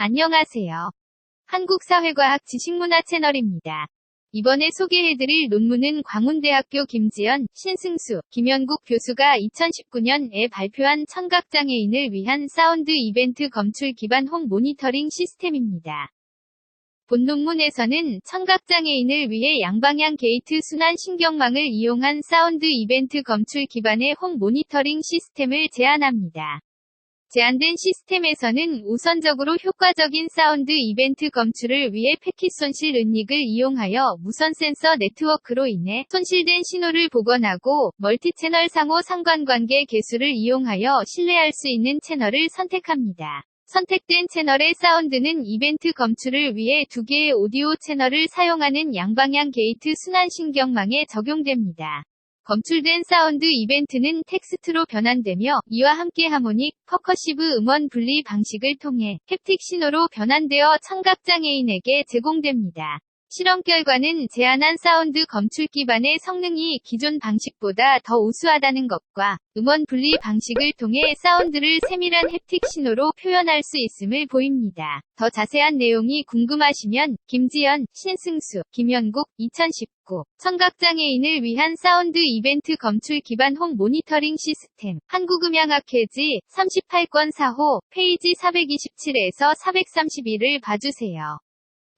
안녕하세요. 한국사회과학 지식문화 채널입니다. 이번에 소개해드릴 논문은 광운대학교 김지연, 신승수, 김현국 교수가 2019년에 발표한 청각장애인을 위한 사운드 이벤트 검출 기반 홈 모니터링 시스템입니다. 본 논문에서는 청각장애인을 위해 양방향 게이트 순환 신경망을 이용한 사운드 이벤트 검출 기반의 홈 모니터링 시스템을 제안합니다. 제안된 시스템에서는 우선적으로 효과적인 사운드 이벤트 검출을 위해 패킷 손실 은닉을 이용하여 무선 센서 네트워크로 인해 손실된 신호를 복원하고 멀티채널 상호 상관관계 개수를 이용하여 신뢰할 수 있는 채널을 선택합니다. 선택된 채널의 사운드는 이벤트 검출을 위해 두 개의 오디오 채널을 사용하는 양방향 게이트 순환 신경망에 적용됩니다. 검출된 사운드 이벤트는 텍스트로 변환되며 이와 함께 하모닉, 퍼커시브 음원 분리 방식을 통해 햅틱 신호로 변환되어 청각 장애인에게 제공됩니다. 실험 결과는 제안한 사운드 검출 기반의 성능이 기존 방식보다 더 우수하다는 것과 음원 분리 방식을 통해 사운드를 세밀한 햅틱 신호로 표현할 수 있음을 보입니다. 더 자세한 내용이 궁금하시면 김지연, 신승수, 김현국 2019 청각장애인을 위한 사운드 이벤트 검출 기반 홈 모니터링 시스템 한국음향학회지 38권 4호 페이지 427에서 431을 봐주세요.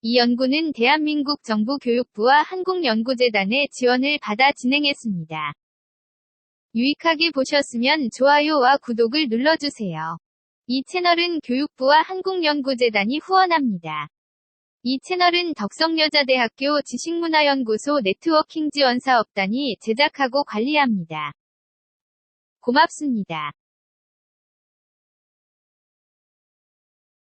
이 연구는 대한민국 정부 교육부와 한국연구재단의 지원을 받아 진행했습니다. 유익하게 보셨으면 좋아요와 구독을 눌러주세요. 이 채널은 교육부와 한국연구재단이 후원합니다. 이 채널은 덕성여자대학교 지식문화연구소 네트워킹 지원사업단이 제작하고 관리합니다. 고맙습니다.